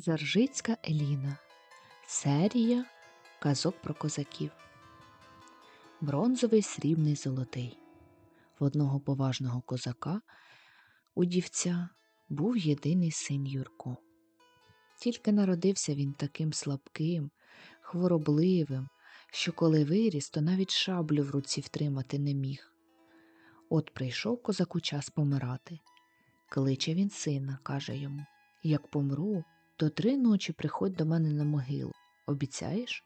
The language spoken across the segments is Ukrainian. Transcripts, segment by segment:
Заржицька Еліна. Серія казок про козаків. Бронзовий срібний золотий. В одного поважного козака у дівця був єдиний син Юрко. Тільки народився він таким слабким, хворобливим, що коли виріс, то навіть шаблю в руці втримати не міг. От прийшов козаку час помирати. Кличе він сина, каже йому Як помру, то три ночі приходь до мене на могилу. Обіцяєш?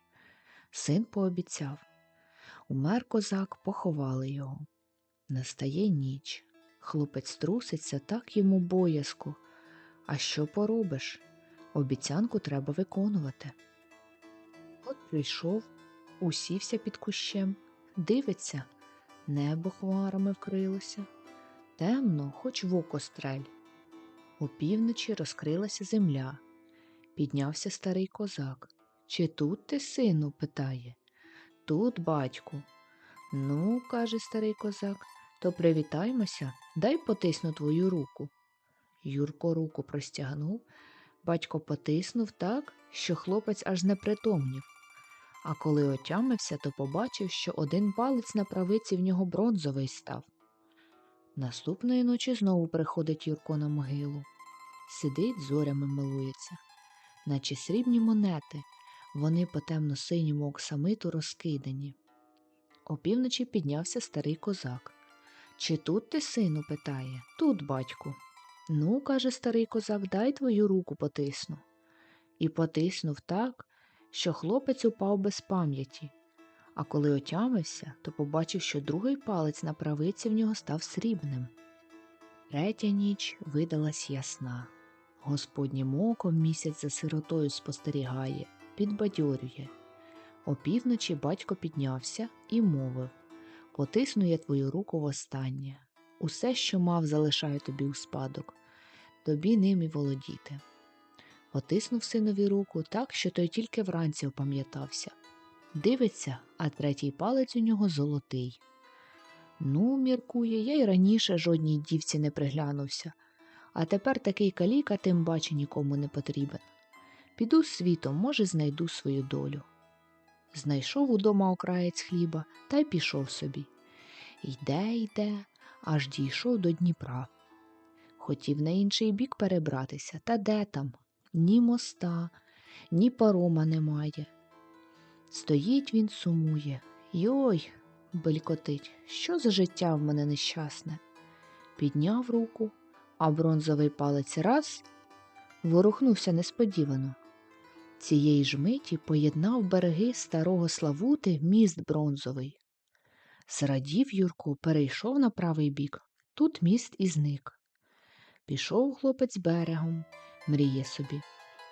Син пообіцяв. Умер козак, поховали його. Настає ніч. Хлопець труситься, так йому боязко. А що поробиш? Обіцянку треба виконувати. От прийшов, усівся під кущем, дивиться, небо хмарами вкрилося. Темно, хоч в око стрель. Опівночі розкрилася земля. Піднявся старий козак. Чи тут ти, сину? питає. Тут, батьку. Ну, каже старий козак, то привітаймося, дай потисну твою руку. Юрко руку простягнув, батько потиснув так, що хлопець аж не притомнів. А коли отямився, то побачив, що один палець на правиці в нього бронзовий став. Наступної ночі знову приходить Юрко на могилу. Сидить, зорями милується, наче срібні монети, вони по темно-синьому оксамиту розкидані. Опівночі піднявся старий козак. Чи тут ти, сину? питає. Тут, батьку. Ну, каже старий козак, дай твою руку потисну. І потиснув так, що хлопець упав без пам'яті. А коли отямився, то побачив, що другий палець на правиці в нього став срібним. Третя ніч видалась ясна. Господнім оком місяць за сиротою спостерігає, підбадьорює. Опівночі батько піднявся і мовив Потисну я твою руку востаннє. Усе, що мав, залишаю тобі у спадок, тобі ним і володіти. Потиснув синові руку так, що той тільки вранці опам'ятався. Дивиться, а третій палець у нього золотий. Ну, міркує, я й раніше жодній дівці не приглянувся, а тепер такий каліка, тим баче нікому не потрібен. Піду світом, може, знайду свою долю. Знайшов удома окраєць хліба та й пішов собі. Йде, йде, аж дійшов до Дніпра. Хотів на інший бік перебратися, та де там? Ні моста, ні парома немає. Стоїть він сумує. Йой, белькотить, що за життя в мене нещасне. Підняв руку, а бронзовий палець раз ворухнувся несподівано. Цієї ж миті поєднав береги старого Славути міст бронзовий. Зрадів Юрко, перейшов на правий бік, тут міст і зник. Пішов хлопець берегом, мріє собі.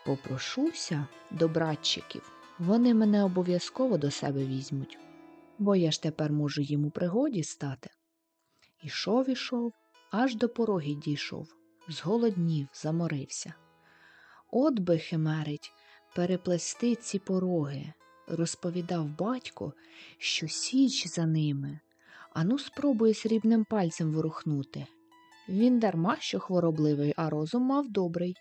Попрошуся до братчиків, вони мене обов'язково до себе візьмуть, бо я ж тепер можу їм у пригоді стати. Ішов, ішов, аж до пороги дійшов, зголоднів, заморився. От би химерить, переплести ці пороги, розповідав батько, що січ за ними. Ану, спробує срібним пальцем ворухнути. Він дарма що хворобливий, а розум мав добрий.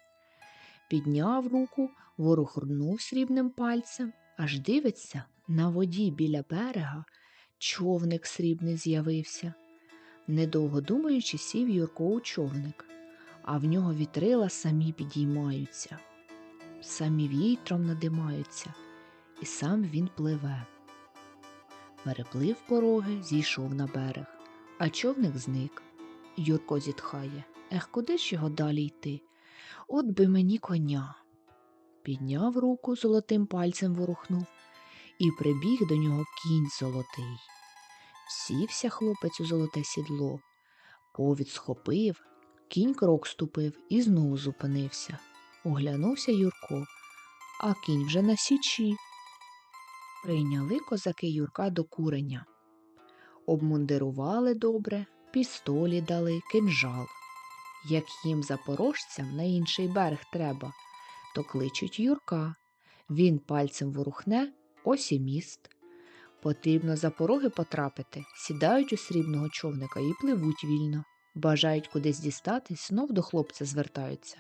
Підняв руку, ворухнув срібним пальцем, аж дивиться, на воді біля берега човник срібний з'явився. Недовго думаючи, сів Юрко у човник, а в нього вітрила самі підіймаються, самі вітром надимаються, і сам він пливе. Переплив пороги, зійшов на берег, а човник зник. Юрко зітхає. Ех, куди ж його далі йти? От би мені коня. Підняв руку золотим пальцем ворухнув, і прибіг до нього кінь золотий. Сівся хлопець у золоте сідло, повід схопив, кінь крок ступив і знову зупинився. Оглянувся Юрко, а кінь вже на січі. Прийняли козаки Юрка до куреня. Обмундирували добре, пістолі дали, кинжал. Як їм запорожцям на інший берег треба, то кличуть Юрка. Він пальцем ворухне, ось і міст. Потрібно за пороги потрапити, сідають у срібного човника і пливуть вільно. Бажають кудись дістатись, знов до хлопця звертаються.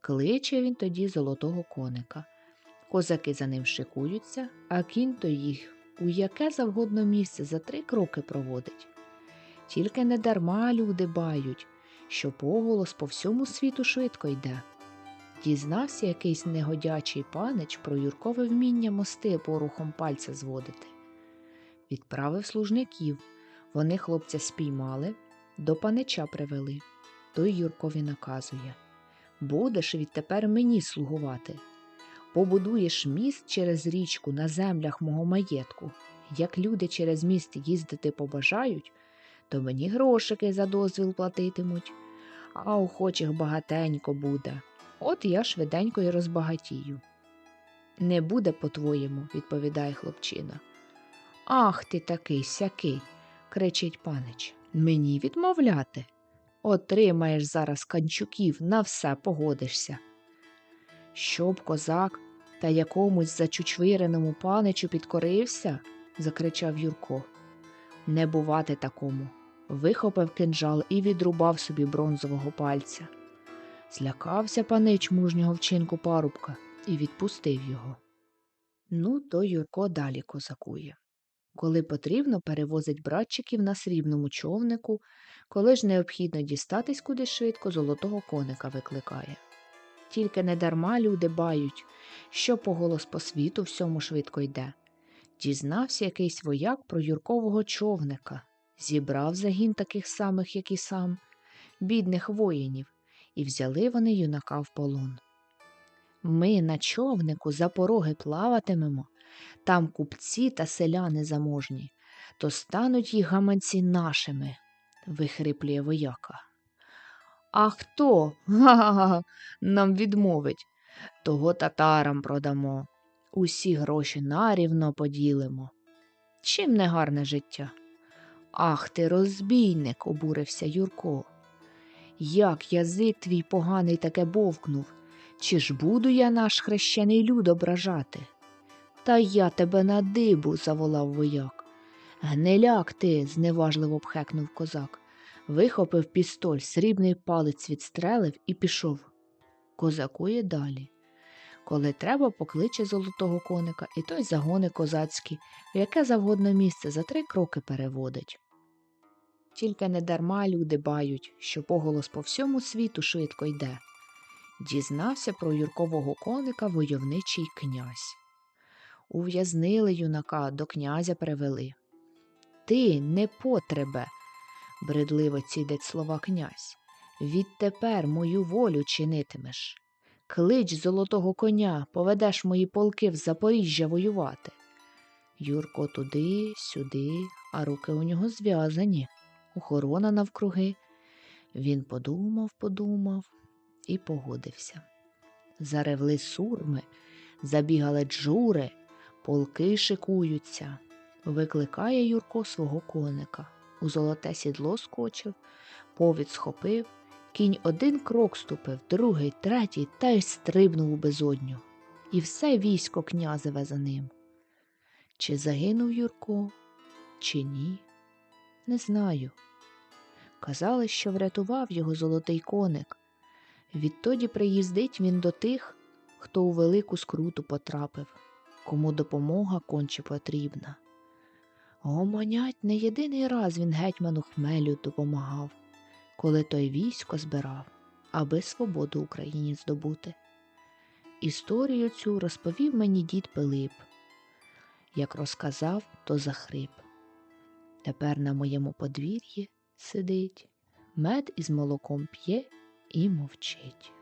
Кличе він тоді золотого коника. Козаки за ним шикуються, а кінь то їх у яке завгодно місце за три кроки проводить. Тільки не дарма люди бають, що поголос по всьому світу швидко йде. Дізнався якийсь негодячий панич про Юркове вміння мости порухом пальця зводити. Відправив служників. Вони хлопця спіймали, до панича привели. Той Юркові наказує Будеш відтепер мені слугувати. Побудуєш міст через річку на землях мого маєтку. Як люди через міст їздити побажають, то мені грошики за дозвіл платитимуть, а охочих багатенько буде. От я швиденько й розбагатію. Не буде, по-твоєму, відповідає хлопчина. Ах ти такий сякий, кричить панич. Мені відмовляти. Отримаєш зараз канчуків, на все погодишся. Щоб козак та якомусь зачучвиреному паничу підкорився, закричав Юрко. Не бувати такому. Вихопив кинджал і відрубав собі бронзового пальця. Злякався панич мужнього вчинку парубка і відпустив його. Ну, то Юрко далі козакує. Коли потрібно, перевозить братчиків на срібному човнику, коли ж необхідно дістатись куди швидко, золотого коника викликає. Тільки недарма люди бають, що поголос по світу всьому швидко йде. Дізнався якийсь вояк про Юркового човника, зібрав загін таких самих, як і сам, бідних воїнів, і взяли вони юнака в полон. Ми на човнику за пороги плаватимемо, там купці та селяни заможні, то стануть їх гаманці нашими, вихриплює вояка. А хто га-га-га, нам відмовить? Того татарам продамо. Усі гроші нарівно поділимо. Чим не гарне життя? Ах ти, розбійник, обурився Юрко. Як язик твій поганий таке бовкнув, чи ж буду я наш хрещений люд ображати? Та я тебе на дибу, заволав вояк. Гниляк ти, зневажливо пхекнув козак. Вихопив пістоль, срібний палець відстрелив і пішов. Козакує далі. Коли треба, покличе золотого коника, і той загони козацькі, в яке завгодно місце за три кроки переводить. Тільки недарма люди бають, що поголос по всьому світу швидко йде. Дізнався про Юркового коника войовничий князь. Ув'язнили юнака, до князя привели. Ти не потребе, бредливо цідить слова князь. Відтепер мою волю чинитимеш. Клич золотого коня, поведеш мої полки в Запоріжжя воювати. Юрко туди, сюди, а руки у нього зв'язані, охорона навкруги. Він подумав, подумав і погодився. Заревли сурми, забігали джури, полки шикуються. Викликає Юрко свого коника. У золоте сідло скочив, повід схопив, кінь один крок ступив, другий, третій та й стрибнув у безодню. І все військо князеве за ним. Чи загинув Юрко, чи ні? Не знаю. Казали, що врятував його золотий коник. Відтоді приїздить він до тих, хто у велику скруту потрапив, кому допомога конче потрібна. Гомонять не єдиний раз він гетьману хмелю допомагав, коли той військо збирав, аби свободу Україні здобути. Історію цю розповів мені дід Пилип. Як розказав, то захрип. Тепер на моєму подвір'ї сидить, мед із молоком п'є і мовчить.